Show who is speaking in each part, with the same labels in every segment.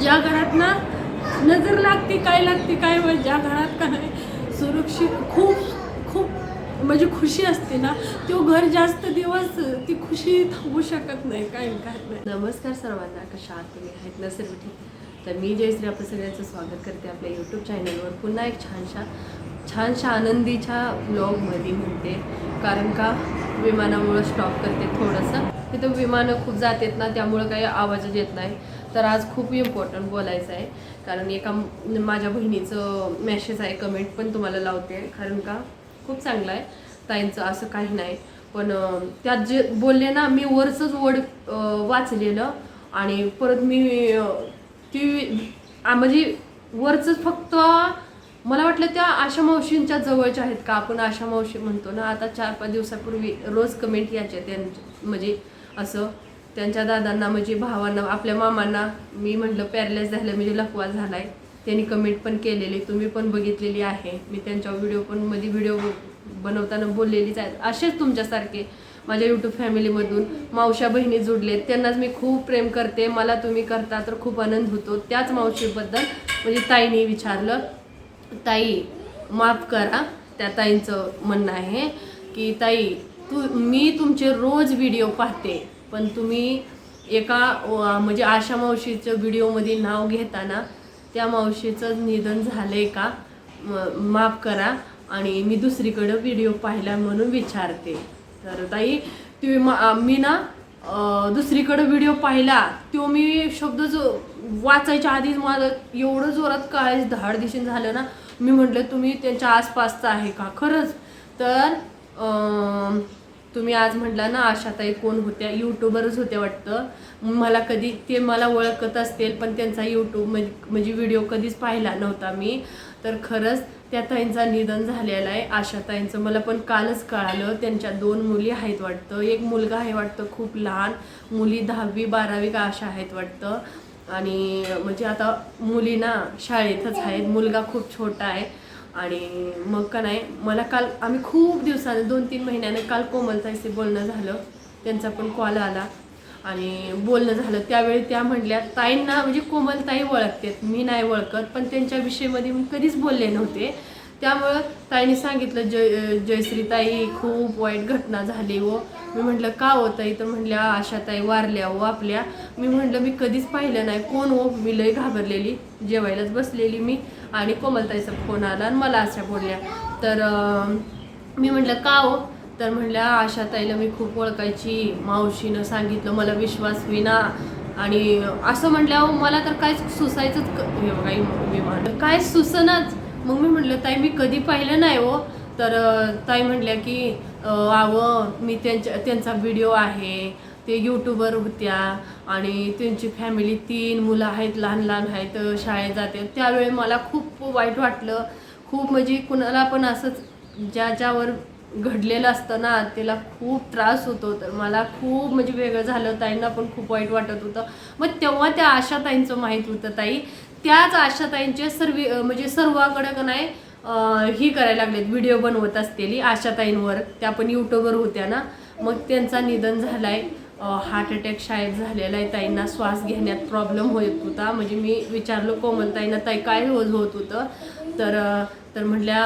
Speaker 1: ज्या घरात ना नजर लागते काय लागते काय माहीत, ज्या घरात का नाही सुरक्षित खूप खूप म्हणजे खुशी असते ना तो घर जास्त दिवस ती खुशी थांबू शकत नाही काय काय नाही. नमस्कार सर्वांना कशा आहात तुम्ही? आहेत ना सर्व ठीक तर मी जयश्री आपलं सगळ्यांचं स्वागत करते आपल्या यूट्यूब चॅनलवर पुन्हा एक छानशा छानशा आनंदीच्या ब्लॉगमध्ये म्हणते कारण का विमानामुळं स्टॉप करते थोडंसं. तिथं विमानं खूप जात आहेत ना त्यामुळं काही आवाजच येत नाही. तर आज खूप इम्पॉर्टंट बोलायचं आहे. कारण एका माझ्या बहिणीचं मॅसेज आहे कमेंट पण तुम्हाला लावते. कारण का? खूप चांगलं आहे. ताईंचं असं काही नाही. पण त्यात जे बोलले ना मी वरचंच वड वाचलेलं. आणि परत मी ती म्हणजे वरचंच फक्त मला वाटलं त्या आशा मावशींच्या जवळच्या आहेत का? आपण आशा मावशी म्हणतो ना आता चार पाच दिवसापूर्वी रोज कमेंट यायचे त्यांचे म्हणजे असं. त्यांच्या दादांना म्हणजे भावांना आपल्या मामांना मी म्हटलं पॅरलाइज झालं म्हणजे लकवा झाला आहे त्यांनी कमेंट पण केलेली तुम्ही पण बघितलेली आहे. मी त्यांच्या व्हिडिओ पण मध्ये व्हिडिओ बनवताना बोललेलीच आहेत. असेच तुमच्यासारखे माझ्या यूट्यूब फॅमिलीमधून मावशा बहिणी जुडलेत त्यांनाच मी खूप प्रेम करते. मला तुम्ही करता तर खूप आनंद होतो. त्याच मावशीबद्दल म्हणजे ताईने विचारलं. ताई माफ करा. त्या ताईंचं म्हणणं आहे की ताई तू मी तुमचे रोज व्हिडिओ पाहते. पण तुम्ही एका म्हणजे आशा मावशीचं व्हिडिओमध्ये नाव घेताना त्या मावशीचं निधन झालं आहे का माफ करा आणि मी दुसरीकडं व्हिडिओ पाहिला म्हणून विचारते. तर ताई तुम्ही मा- मी ना दुसरीकडं व्हिडिओ पाहिला तो मी शब्द जो वाचायच्या आधीच माझं एवढं जोरात काय धाड दिशेन झालं ना मी म्हटलं तुम्ही त्यांच्या आसपासचा आहे का? खरंच तर तुम्ही आज म्हटला ना आशाताई कोण होत्या? यूट्यूबरच होत्या वाटतं. मला कधी ते मला ओळखत असतील पण त्यांचा यूट्यूब म्हणजे म्हणजे व्हिडिओ कधीच पाहिला नव्हता मी. तर खरंच त्या ताईंचा निधन झालेलं आहे आशाताईंचं. मला पण कालच कळालं त्यांच्या दोन मुली आहेत वाटतं. एक मुलगा आहे वाटतं खूप लहान. मुली दहावी बारावी का अशा आहेत वाटतं. आणि म्हणजे आता मुली ना शाळेतच आहेत. मुलगा खूप छोटा आहे. आणि मग का नाही मला काल आम्ही खूप दिवसाने दोन तीन महिन्याने काल कोमलताईशी बोलणं झालं. त्यांचा पण कॉल आला. आणि बोलणं झालं. त्यावेळी त्या म्हटल्या ताईंना म्हणजे कोमलताई ओळखतात. मी नाही ओळखत पण त्यांच्या विषयीमध्ये मी कधीच बोलले नव्हते. त्यामुळं ताईने सांगितलं जय जयश्री ताई खूप वाईट घटना झाली व मी म्हटलं का हो ताई? तर म्हटल्या आशा ताई वारल्या व आपल्या. मी म्हटलं मी कधीच पाहिलं नाही. कोण हो? मी लय घाबरलेली जेवायलाच बसलेली मी. आणि कोमलताईचा फोन आला आणि मला अशा बोलल्या. तर मी म्हटलं का हो? तर म्हणल्या आशा ताईला मी खूप ओळखायची मावशीनं सांगितलं मला विश्वास विना. आणि असं म्हटल्या हो, मला तर काहीच सुसायचंच काही हे बघा विमान. काय सुसनाच मग मी म्हटलं ताई मी कधी पाहिलं नाही हो. तर ताई म्हटल्या की अं, आवं मी त्यांच्या त्यांचा व्हिडिओ आहे ते यूट्यूबर होत्या आणि त्यांची फॅमिली तीन मुलं आहेत लहान लहान आहेत शाळेत जाते. त्यावेळी मला खूप वाईट वाटलं. खूप म्हणजे कुणाला पण असंच ज्या ज्यावर घडलेलं असतं ना त्याला खूप त्रास होतो तर मला खूप म्हणजे वेगळं झालं. ताईंना पण खूप वाईट वाटत होतं. मग तेव्हा त्या आशाताईंचं माहीत होतं ताई त्याच आशाताईंचे म्हणजे सर्व म्हणजे सर्वाकडं का नाही ही करायला लागलेत व्हिडिओ बनवत असलेली आशाताईंवर. त्या पण यूट्यूबर होत्या ना. मग त्यांचा निधन झालाय. हार्ट अटॅक शाळेत झालेला आहे. ताईंना श्वास घेण्यात प्रॉब्लेम होत होता. म्हणजे मी विचारलं कोमलताईंना ताई काय रोज होत होतं? तर तर म्हटल्या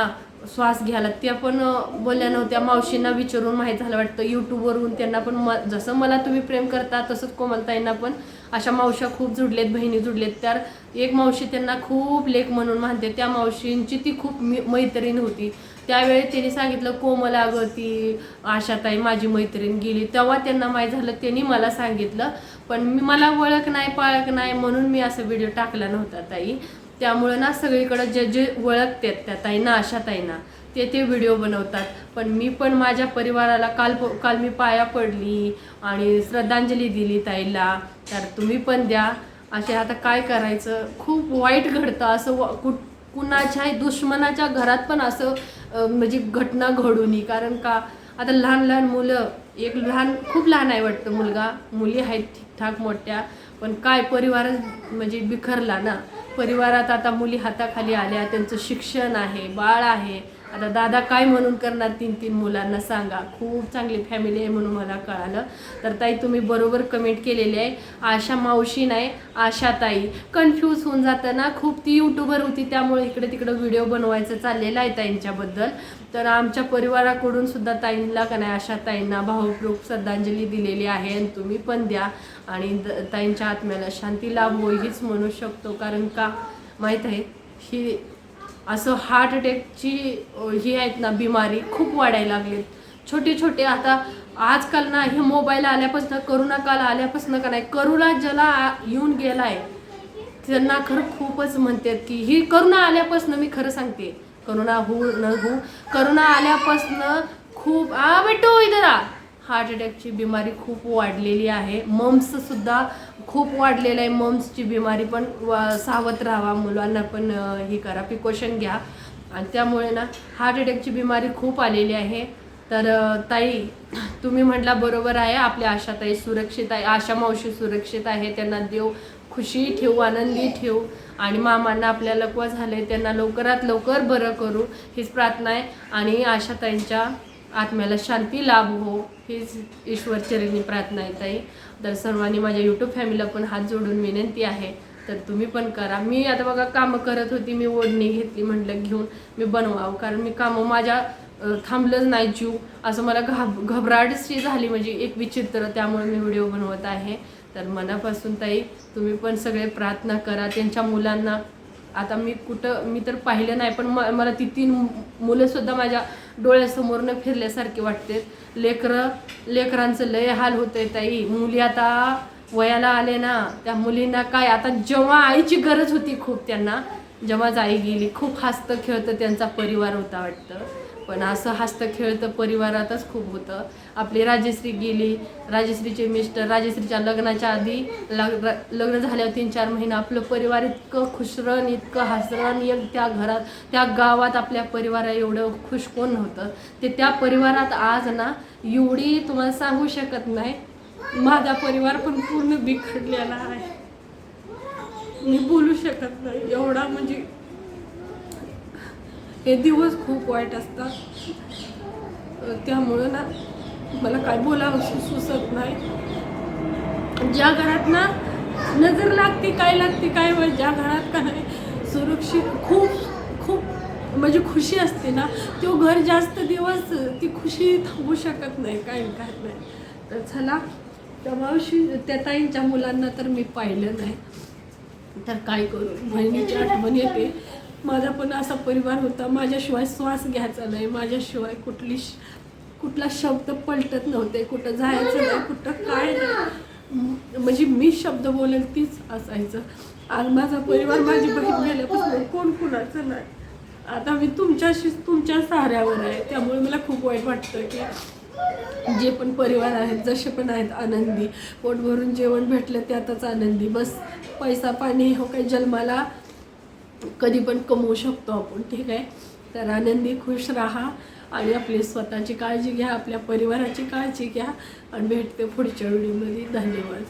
Speaker 1: श्वास घ्यायला. त्या पण बोलल्या नव्हत्या. मावशींना विचारून माहीत झालं वाटतं. यूट्यूबवरून त्यांना पण म जसं मला तुम्ही प्रेम करता तसंच कोमलताईंना पण अशा मावशा खूप जुडलेत बहिणी जुडलेत तर एक मावशी त्यांना खूप लेख म्हणून मानते. त्या मावशींची ती खूप मी- मैत्रीण होती. त्यावेळी त्यांनी सांगितलं कोमल अगं ती आशाताई माझी मैत्रीण गेली. तेव्हा त्यांना माहीत झालं त्यांनी मला सांगितलं. पण मी मला ओळख नाही पाळख नाही म्हणून मी असं व्हिडिओ टाकला नव्हता ताई. त्यामुळं ना सगळीकडं जे जे ओळखतात त्या ताईंना अशा ताईंना ते ते व्हिडिओ बनवतात. पण मी पण माझ्या परिवाराला काल काल मी पाया पडली आणि श्रद्धांजली दिली ताईला. तर तुम्ही पण द्या. असे आता काय करायचं? खूप वाईट घडतं. असं व- कु कुणाच्याही दुश्मनाच्या घरात पण असं म्हणजे घटना घडू कारण का आता लहान लहान मुलं एक लहान खूप लहान आहे वाटतं मुलगा. मुली आहेत ठीकठाक मोठ्या. पण काय परिवार म्हणजे बिखरला ना? परिवारात आता मुली हाताखाली आल्या त्यांचं शिक्षण आहे बाळ आहे. आता दादा काय म्हणून करणार तीन तीन मुलांना सांगा. खूप चांगली फॅमिली आहे म्हणून मला कळालं. तर ताई तुम्ही बरोबर कमेंट केलेली आहे. आशा मावशी नाही आशा ताई. कन्फ्यूज होऊन जातं ना. खूप ती यूट्यूबर होती त्यामुळे इकडे तिकडे व्हिडिओ बनवायचं चाललेलं आहे ताईंच्याबद्दल. तर आमच्या परिवाराकडून सुद्धा ताईंना का नाही अशा ताईंना भावप्रूप श्रद्धांजली दिलेली आहे आणि तुम्ही पण द्या. आणि द- ताईंच्या आत्म्याला शांती लाभ. होई हीच म्हणू शकतो. कारण का? माहीत आहे. ही असं हार्ट अटॅकची ही आहेत ना बिमारी खूप वाढायला लागलीत. छोटे छोटे आता आजकाल ना हे मोबाईल आल्यापासून करोना काल आल्यापासून का नाही करोना ज्याला आ- येऊन आहे त्यांना खरं खूपच म्हणतात की ही करोना आल्यापासून मी खरं सांगते. करोना होऊ न होऊ करोना आल्यापासून खूप आ बेटो इधर आ. हार्ट अटॅकची बिमारी खूप वाढलेली आहे. मम्ससुद्धा खूप वाढलेलं आहे. मम्सची बिमारी पण सावध राहावा मुलांना पण हे करा. प्रिकॉशन घ्या. आणि त्यामुळे ना हार्ट अटॅकची बिमारी खूप आलेली आहे. तर ताई तुम्ही म्हटला बरोबर आहे. आपल्या आशा ताई सुरक्षित आहे. आशा मावशी सुरक्षित आहे. त्यांना देव खुशी ठेवू आनंदी ठेवू. आणि मामांना आपल्या लकवा झाले त्यांना लवकरात लवकर बरं करू. हीच प्रार्थना आहे. आणि आशाताईंच्या आत्म्याला शांती लाभ हो हीच ईश्वरचरणी प्रार्थना आहे तर सर्वांनी माझ्या यूट्यूब फॅमिलीला पण हात जोडून विनंती आहे. तर तुम्ही पण करा. मी आता बघा कामं करत होती मी ओढणी घेतली म्हटलं घेऊन मी बनवावं. कारण मी कामं माझ्या थांबलंच नाही जीव. असं मला घाब घबराटशी झाली म्हणजे एक विचित्र. त्यामुळे मी व्हिडिओ बनवत आहे. तर मनापासून ताई तुम्ही पण सगळे प्रार्थना करा. त्यांच्या मुलांना आता मी कुठं मी तर पाहिलं नाही पण म मला ती तीन मुलंसुद्धा माझ्या डोळ्यासमोरनं फिरल्यासारखे वाटते. लेकरं लेकरांचं लय हाल होतंय ताई. मुली आता वयाला आले ना त्या मुलींना काय आता जेव्हा आईची गरज होती खूप त्यांना जेव्हाच आई गेली खूप हसतं खेळतं त्यांचा परिवार होता वाटतं. पण असं हसतं खेळतं परिवारातच खूप होतं. आपली राजश्री गेली राजश्रीचे मिस्टर राजश्रीच्या लग्नाच्या आधी लग लग्न झाल्यावर तीन चार महिने आपलं परिवार इतकं खुशरण इतकं हसरण एक त्या घरात त्या गावात आपल्या परिवारा एवढं खुश कोण नव्हतं. ते त्या परिवारात आज ना एवढी तुम्हाला सांगू शकत नाही. माझा परिवार पण पूर्ण बिघडलेला आहे. मी बोलू शकत नाही. एवढा म्हणजे हे दिवस खूप वाईट असतात. त्यामुळं ना मला काय बोलावं सुचत नाही. ज्या घरात ना नजर लागते काय लागते काय माहीत, ज्या घरात का नाही सुरक्षित खूप खूप म्हणजे खुशी असते ना तो घर जास्त दिवस ती खुशी थांबू शकत नाही काय काय नाही. तर चला त्या मावशी त्या ताईंच्या मुलांना तर मी पाहिलं नाही. तर काय करू बहिणीची आठवण येते. माझा पण असा परिवार होता. माझ्याशिवाय श्वास घ्यायचा नाही. माझ्याशिवाय कुठली श- कुठला शब्द पलटत नव्हते. कुठं जायचं नाही कुठं काय नाही. म्हणजे मी शब्द बोलेल तीच असायचं. आज माझा परिवार माझी बहीण गेल्यापासून कोण कुणाचं नाही. आता मी तुमच्याशी तुमच्या सहाऱ्यावर आहे. त्यामुळे मला खूप वाईट वाटतं की जे पण परिवार आहेत जसे पण आहेत आनंदी. पोट भरून जेवण भेटलं त्यातच आनंदी. बस पैसा पाणी हो काही जन्माला कधी पण कमवू शकतो आपण ठीक आहे? तर आनंदी खुश राहा आणि आपली स्वतःची काळजी घ्या आपल्या परिवाराची काळजी घ्या आणि भेटते पुढच्या व्हिडिओमध्ये. धन्यवाद.